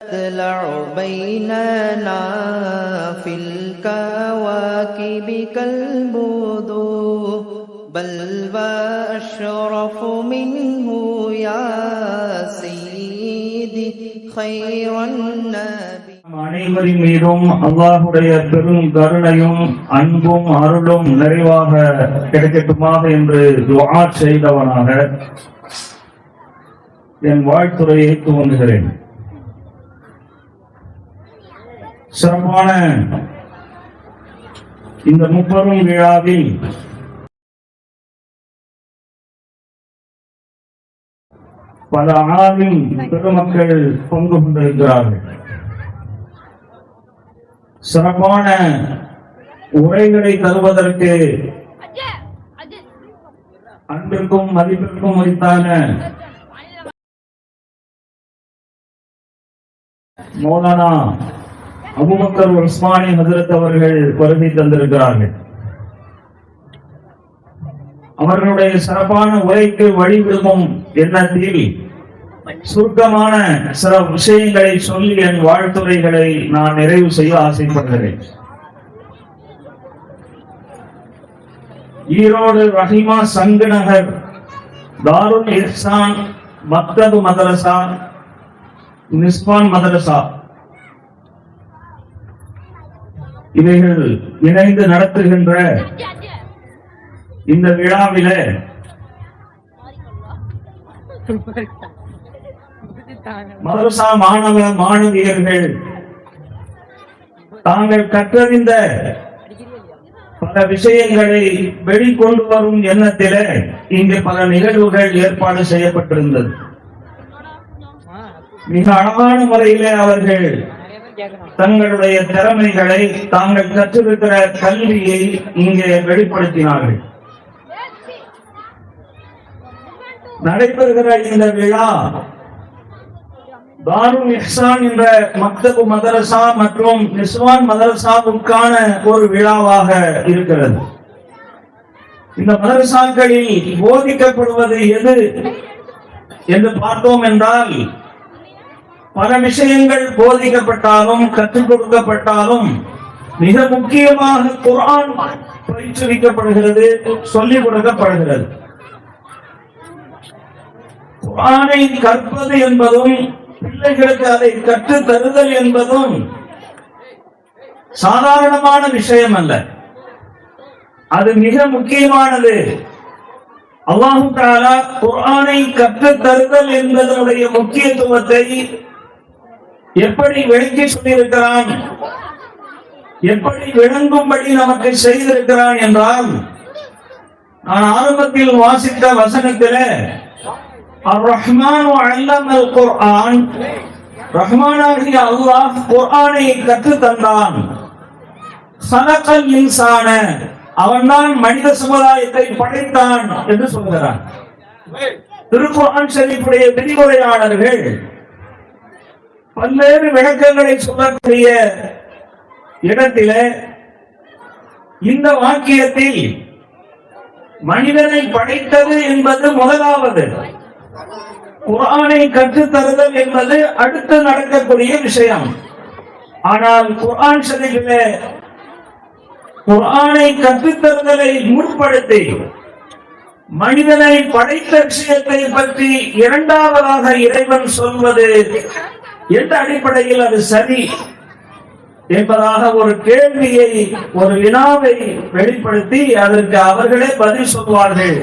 تطلع بيننا في الكواكب كالبدور بل وأشرف منه يا سيدي خير النبي நம் அனைவரின் மீதும் அல்லாஹுடைய பெரும் கருணையும் அன்பும் அருளும் நிறைவாக கிடைக்கட்டுமாக என்று துஆ செய்தவனாக என் வாழ்த்துறையை துவங்குகிறேன் சிறப்பான இந்த முப்பெரும் விழாவில் பல ஆவின் பெருமக்கள் பங்கு கொண்டிருக்கிறார்கள். சிறப்பான உரைகளை தருவதற்கு அன்பிற்கும் மதிப்பிற்கும் வைத்தான மௌலானா அபுபக்கர் உஸ்மானி ஹசரத் அவர்கள் வருகை தந்திருக்கிறார்கள். அவர்களுடைய சிறப்பான உரைக்கு வழிவிடுக்கும் எண்ணத்தில் சுருக்கமான சில விஷயங்களை சொல்லி என் வாழ்த்துறைகளை நான் நிறைவு செய்ய ஆசைப்படுகிறேன். ஈரோடு ரஹிமா சங்கு நகர் தாருல் இஹ்சான் மக்தபு மதரசா நிஸ்பான் மதரசா. இவைகள் இணைந்து நடத்துகின்ற இந்த விழாவில மதரசா மாணவ மாணவியர்கள் தாங்கள் கற்றறிந்த பல விஷயங்களை வெளிக்கொண்டு வரும் எண்ணத்திலே இங்கு பல நிகழ்வுகள் ஏற்பாடு செய்யப்பட்டிருந்தது. மிக அழகான முறையிலே அவர்கள் தங்களுடைய திறமைகளை தாங்கள் கற்றிருக்கிற கல்வியை இங்கே வெளிப்படுத்தினார்கள். நடைபெறுகிற இந்த விழா தாருல் இஹ்சான் என்ற மக்தபு மதரசா மற்றும் நிஸ்வான் மதரசாவுக்கான ஒரு விழாவாக இருக்கிறது. இந்த மதரசாக்களில் போதிக்கப்படுவது எது? என்று பார்த்தோம் என்றால் பல விஷயங்கள் போதிக்கப்பட்டாலும் கற்றுக் கொடுக்கப்பட்டாலும் மிக முக்கியமாக குரான் பயிற்றுவிக்கப்படுகிறது சொல்லிக் கொடுக்கப்படுகிறது. குரானை கற்பது என்பதும் பிள்ளைகளுக்கு அதை கற்று தருதல் என்பதும் சாதாரணமான விஷயம் அல்ல. அது மிக முக்கியமானது. அல்லாஹு தாலா குர்ஆனை கற்று தருதல் என்பதனுடைய முக்கியத்துவத்தை எப்படி விளக்கி சொல்லியிருக்கிறான்? எப்படி விளங்கும்படி நமக்கு செய்திருக்கிறான் என்றால் நான் ஆரம்பத்தில் வாசித்த வசனத்திலே குர்ஆன். ரஹ்மானாகிய அல்லாஹ் குர்ஆனை கற்று தந்தான் சனகல் இன்சான. அவன்தான் மனித சமுதாயத்தை படைத்தான் என்று சொல்கிறான். திருக்குர்ஆன் ஷரீஃபுடைய விரிவுரையாளர்கள் பல்வேறு விளக்கங்களை சொல்லக்கூடிய இடத்திலே இந்த வாக்கியத்தில் மனிதனை படைத்தது என்பது முதலாவது. குரானை கற்றுத்தருதல் என்பது அடுத்து நடக்கக்கூடிய விஷயம். ஆனால் குரான் சதிகள குரானை கற்றுத் தருதலை முற்படுத்தி மனிதனை படைத்த விஷயத்தை பற்றி இரண்டாவதாக இறைவன் சொல்வது எந்த அடிப்படையில் அது சரி என்பதாக ஒரு கேள்வியை ஒரு வினாவை வெளிப்படுத்தி அதற்கு அவர்களே பதில் சொல்வார்கள்.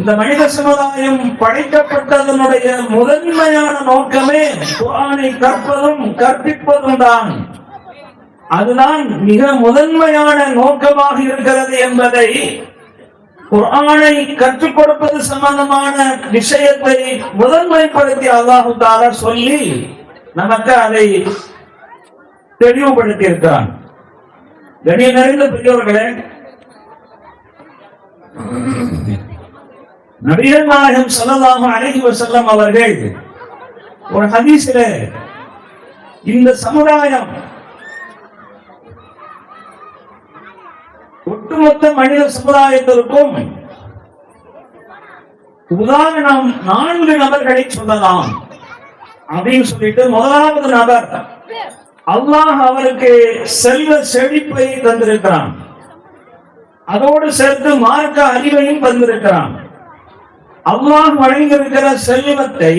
இந்த மனித சமுதாயம் படைக்கப்பட்டதனுடைய முதன்மையான நோக்கமே குரானை கற்பதும் கற்பிப்பதும் தான். அதுதான் மிக முதன்மையான நோக்கமாக இருக்கிறது என்பதை குரானை கற்றுக் கொடுப்பது சம்பந்தமான விஷயத்தை முதன்மைப்படுத்தி அல்லாஹு தாலா சொல்லி நமக்கு அதை தெளிவுபடுத்தி இருக்கிறான் கணிய நிறைந்த பெரியவர்களே நபிகள் நாயகம் ஸல்லல்லாஹு அழகி செல்லம் அவர்கள் ஒரு ஹதீசில இந்த சமுதாயம் ஒட்டுமொத்த மனித சமுதாயத்திற்கும் உதாரணம் நான்கு நபர்களை சொல்லலாம். அப்படின்னு சொல்லிட்டு முதலாவது நபர் அல்லாஹ் அவருக்கு செல்வ செழிப்பை தந்திருக்கிறான். அதோடு சேர்த்து மார்க்க அறிவையும் தந்திருக்கிறான். அல்லாஹ் வழங்கியிருக்கிற செல்வத்தை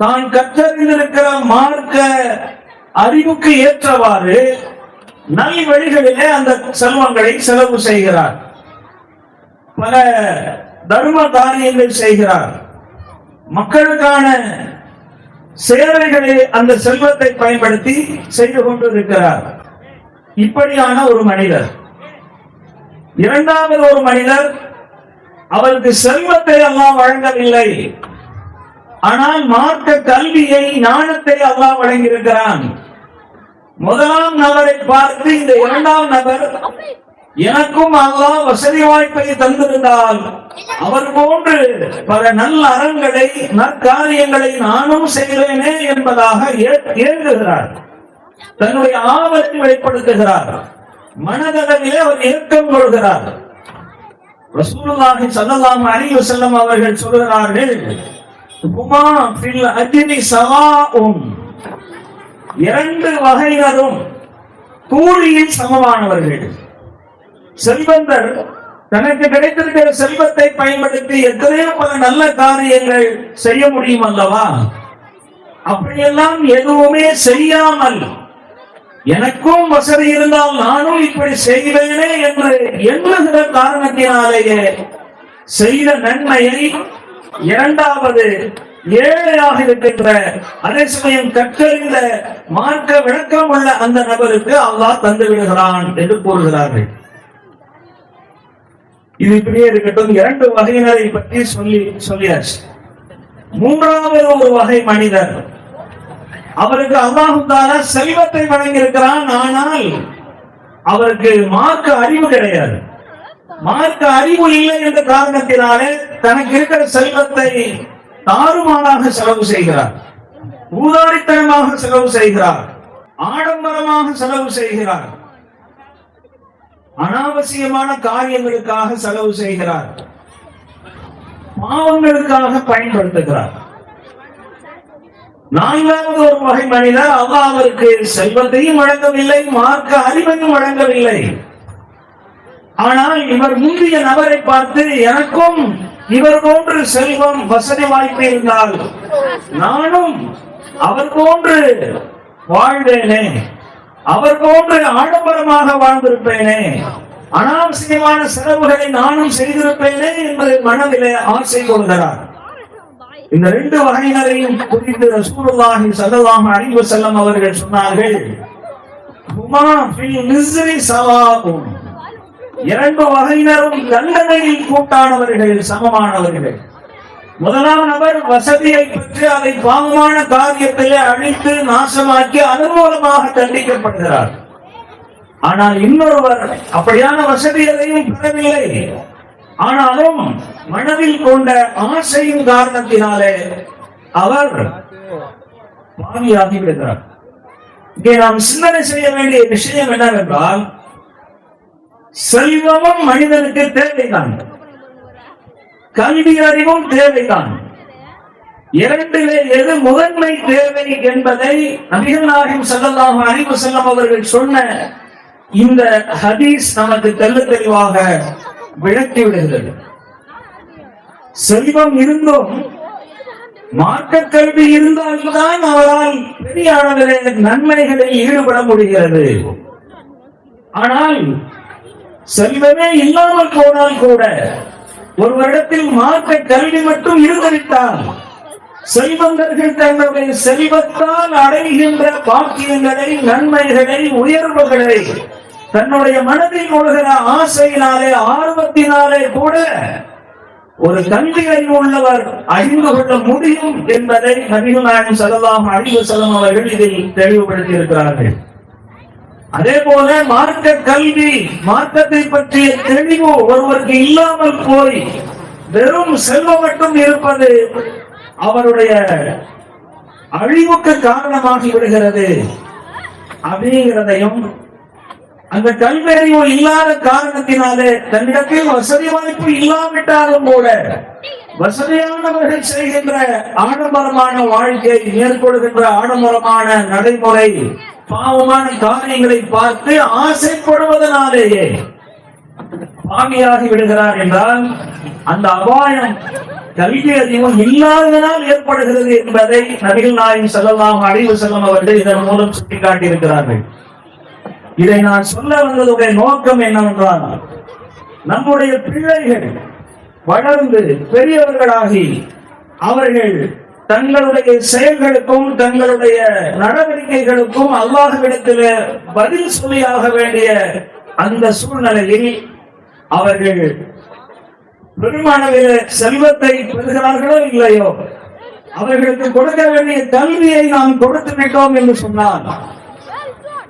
தான் கற்றறிந்திருக்கிற மார்க்க அறிவுக்கு ஏற்றவாறு நல் வழிகளிலே அந்த செல்வங்களை செலவு செய்கிறார். பல தர்ம காரியங்கள் செய்கிறார். மக்களுக்கான சேவைகளை அந்த செல்வத்தை பயன்படுத்தி செய்து கொண்டிருக்கிறார். இப்படியான ஒரு மனிதர். இரண்டாவது ஒரு மனிதர் அவருக்கு செல்வத்தை அல்லாஹ் வழங்கவில்லை. ஆனால் மார்க்க கல்வியை ஞானத்தை அல்லாஹ் வழங்கியிருக்கிறான். முதலாம் நபரை பார்த்து இந்த இரண்டாம் நபர் எனக்கும் அல்லாஹ் வசதி வாய்ப்பை தந்திருந்தால் அவர் போன்று பல நல்ல அறங்களை நற்காரியங்களை நானும் செய்கிறேனே என்பதாக ஏ- ஏங்குகிறார் தன்னுடைய ஆபத்தை வெளிப்படுத்துகிறார். மனதளவிலே அவர் இயக்கம் கொள்கிறார். ரசூலுல்லாஹி ஸல்லல்லாஹு அலைஹி வஸல்லம் அவர்கள் சொல்கிறார்கள் குமா ஃபில் அஜ்னி சவாஉன் இரண்டு வகையினரும் கூலியில் சமமானவர்கள். செல்வந்தர் தனக்கு கிடைத்திருக்கிற செல்வத்தை பயன்படுத்தி எத்தனையோ பல நல்ல காரியங்கள் செய்ய முடியும் அல்லவா அப்படியெல்லாம் எதுவுமே செய்யாமல் எனக்கும் வசதி இருந்தால் நானும் இப்படி செய்வேனே என்று எண்ணுகிற காரணத்தினாலேயே செய்த நன்மையை இரண்டாவது ஏழையாக இருக்கின்ற அதே சமயம் கற்றறிந்த மார்க்க விளக்கம் உள்ள அந்த நபருக்கு அல்லாஹ் தந்து விடுகிறான் என்று கூறுகிறார்கள். இது இப்படியே இருக்கட்டும். இரண்டு வகையினரை பற்றி சொல்லி சொல்லியாச்சு. மூன்றாவது ஒரு வகை மனிதர். அவருக்கு அல்லாஹு செல்வத்தை வழங்கியிருக்கிறான். ஆனால் அவருக்கு மார்க்க அறிவு கிடையாது. மார்க்க அறிவு இல்லை என்ற காரணத்தினாலே தனக்கு இருக்கிற செல்வத்தை தாறுமாறாக செலவு செய்கிறார். ஊதாரித்தனமாக செலவு செய்கிறார். ஆடம்பரமாக செலவு செய்கிறார். அனாவசியமான காரியங்களுக்காக செலவு செய்கிறார். பாவங்களுக்காக பயன்படுத்துகிறார். நான்காவது ஒரு வகை மனிதர் அல்லாஹ் அவருக்கு செல்வத்தையும் வழங்கவில்லை மார்க்க அறிவையும் வழங்கவில்லை. ஆனால் இவர் முந்தைய நபரை பார்த்து எனக்கும் இவர் போன்று செல்வம் வசதி வாய்ப்பு இருந்தால் நானும் அவர் போன்று வாழ்வேனே. அவர் போன்று ஆடம்பரமாக வாழ்ந்திருப்பேனே. அனாவசியமான செலவுகளை நானும் செய்திருப்பேனே என்று மனதிலே ஆசை கொள்கிறார். இந்த ரெண்டு வகையினரையும் குறித்து ரசூலுல்லாஹி ஸல்லல்லாஹு அலைஹி வஸல்லம் அவர்கள் சொன்னார்கள். ஹுமா ஃபில் மிஸ்ரி இரண்டு வகையினரும் தண்டனையில் கூட்டானவர்கள் சமமானவர்கள். முதலாம் நபர் வசதியை பெற்று அதை பாவமான காரியத்திலே அழித்து நாசமாக்கி அனுகூலமாக தண்டிக்கப்படுகிறார். ஆனால் இன்னொருவர் அப்படியான வசதி எதையும் பெறவில்லை. ஆனாலும் மனதில் கொண்ட ஆசையின் காரணத்தினாலே அவர் பாவியாகி விடுகிறார் இங்கே நாம் சிந்தனை செய்ய வேண்டிய விஷயம் என்னவென்றால் செல்வமும் மனிதனுக்கு தேவைதான். கல்வி அறிவும் தேவைதான். இரண்டிலே எது முதன்மை தேவை என்பதை நபிகள் நாயகம் அறிவு செல்லம் அவர்கள் சொன்ன இந்த ஹதீஸ் நமக்கு தெள்ளத் தெளிவாக விளக்கி விடுகிறது. செல்வம் இருந்தும் மார்க்க கல்வி இருந்தால்தான் அவரால் பெரிய அளவிலே நன்மைகளில் ஈடுபட முடிகிறது. ஆனால் செல்வமே இல்லாமல் போனால் கூட ஒருவரிடத்தில் மார்க்க கல்வி மட்டும் இருந்துவிட்டால் செல்வந்தர்கள் தங்களுடைய செல்வத்தால் அடைகின்ற பாக்கியங்களை நன்மைகளை உயர்வுகளை தன்னுடைய மனதில் கொள்கிற ஆசையினாலே ஆர்வத்தினாலே கூட ஒரு கல்வி அறிவு உள்ளவர் அறிந்து கொள்ள முடியும் என்பதை நபிகள் நாயகம் ஸல்லல்லாஹு அறிவு வஸல்லம் அவர்கள் இதில் தெளிவுபடுத்தி இருக்கிறார்கள் அதே போல மார்க்க கல்வி மார்க்கத்தை பற்றிய தெளிவு ஒருவருக்கு இல்லாமல் போய் வெறும் செல்வம் மட்டும் இருப்பது அவருடைய அழிவுக்கு காரணமாகி விடுகிறது. அப்படிங்கிறதையும் அந்த கல்வி அறிவு இல்லாத காரணத்தினாலே தன்னிடத்தில் வசதி வாய்ப்பு இல்லாவிட்டாலும் கூட வசதியானவர்கள் செய்கின்ற ஆடம்பரமான வாழ்க்கை மேற்கொள்கின்ற ஆடம்பரமான நடைமுறை பாவமான காரியங்களை பார்த்து ஆசைப்படுவதனாலேயே பாவியாகி விடுகிறார் என்றால் அந்த அபாயம் கல்வி அதிகம் இல்லாததனால் ஏற்படுகிறது என்பதை நபிகள் நாயகம் செல்லலாம் அழிவு செல்லும் அவர்கள் இதன் மூலம் சுட்டிக்காட்டியிருக்கிறார்கள். இதை நான் சொல்ல வந்ததுடைய நோக்கம் என்னவென்றால் நம்முடைய பிள்ளைகள் வளர்ந்து பெரியவர்களாகி அவர்கள் தங்களுடைய செயல்களுக்கும் தங்களுடைய நடவடிக்கைகளுக்கும் அல்லாஹ்விடத்தில் பதில் சொல்லியாக வேண்டிய அந்த சூழ்நிலையில் அவர்கள் பெருமானவர செல்வத்தை பெறுகிறார்களோ இல்லையோ அவர்களுக்கு கொடுக்க வேண்டிய கல்வியை நாம் கொடுத்து விட்டோம் என்று சொன்னார்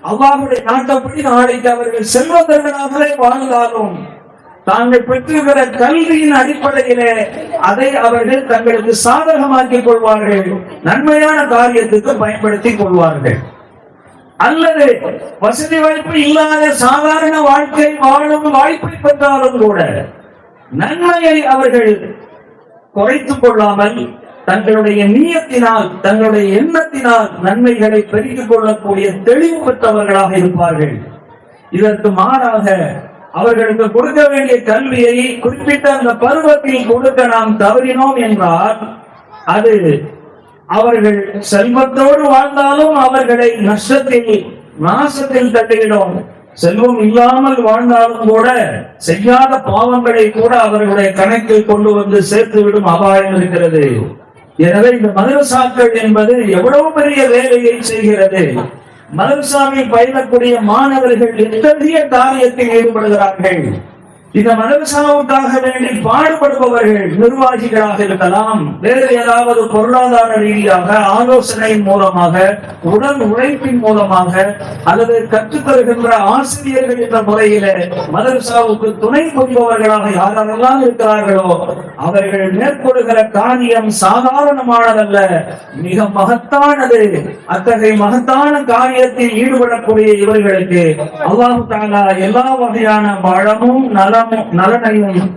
அவ்வாறு நாட்டப்படி நாளைக்கு அவர்கள் செல்வந்தர்களாகவே வாழ்ந்தாலும் தாங்கள் பெற்றிருக்கிற கல்வியின் அடிப்படையிலே அதை அவர்கள் தங்களுக்கு சாதகமாக்கிக் கொள்வார்கள். நன்மையான காரியத்துக்கு பயன்படுத்திக் கொள்வார்கள். அல்லது வசதி வாய்ப்பு இல்லாத சாதாரண வாழ்க்கை வாழும் வாய்ப்பை பெற்றாலும் கூட நன்மையை அவர்கள் குறைத்துக் கொள்ளாமல் தங்களுடைய நீயத்தினால் தங்களுடைய எண்ணத்தினால் நன்மைகளை பெருக்கிக் கொள்ளக்கூடிய தெளிவு பெற்றவர்களாக இருப்பார்கள். இதற்கு மாறாக அவர்களுக்கு கொடுக்க வேண்டிய கல்வியை குறிப்பிட்ட அந்த பருவத்தில் கொடுக்க நாம் தவறினோம் என்றால் அது அவர்கள் செல்வத்தோடு வாழ்ந்தாலும் அவர்களை நஷ்டத்தில் நாசத்தில் தட்டிவிடும் செல்வம் இல்லாமல் வாழ்ந்தாலும் கூட செய்யாத பாவங்களை கூட அவர்களுடைய கணக்கில் கொண்டு வந்து சேர்த்துவிடும் அபாயம் இருக்கிறது. எனவே இந்த மதுரசாக்கள் என்பது எவ்வளவு பெரிய வேலையை செய்கிறது. மதரசாவில் பயிலக்கூடிய மாணவர்கள் எத்தகைய காரியத்தில் ஈடுபடுகிறார்கள்? இந்த மதரசாவுக்காக வேண்டி பாடுபடுபவர்கள் நிர்வாகிகளாக இருக்கலாம். வேறு ஏதாவது பொருளாதார ரீதியாக ஆலோசனையின் மூலமாக உடல் உழைப்பின் மூலமாக அல்லது கற்றுத்தருகின்ற ஆசிரியர்கள் என்ற முறையில மதரசாவுக்கு துணை புரிபவர்களாக யாரெல்லாம் இருக்கிறார்களோ அவர்கள் மேற்கொள்கிற காரியம் சாதாரணமானதல்ல. மிக மகத்தானது. அத்தகைய மகத்தான காரியத்தில் ஈடுபடக்கூடிய இவர்களுக்கு அல்லாஹு தாலா எல்லா வகையான வளமும் நலமும் நலனையும்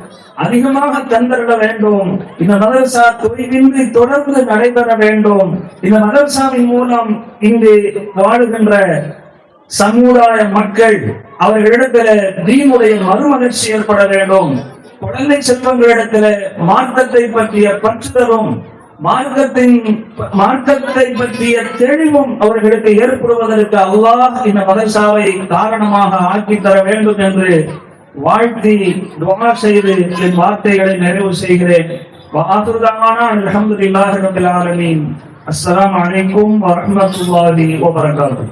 அதிகமாக தந்திட வேண்டும். இந்த மதரசா தொய்வின்றி தொடர்ந்து நடைபெற வேண்டும். இந்த மதரசாவின் மூலம் இங்கு வாழுகின்ற சமுதாய மக்கள் அவர்களிடத்துல தீனுடைய மறுமலர்ச்சி ஏற்பட வேண்டும். குழந்தை செல்வங்களிடத்துல மார்க்கத்தை பற்றிய பற்றுதலும் மார்க்கத்தின் மார்க்கத்தை பற்றிய தெளிவும் அவர்களுக்கு ஏற்படுவதற்கு அல்லாஹ் இந்த மதரசாவை காரணமாக ஆக்கி தர வேண்டும் என்று வாழ்த்தி துவா செய்து என் வார்த்தைகளை நிறைவு செய்கிறேன். வாசுதான அல்ஹம்துலில்லாஹி ரபில் ஆலமீன். அஸ்ஸலாமு அலைக்கும் வரஹ்மத்துல்லாஹி வபரகாத்துஹு.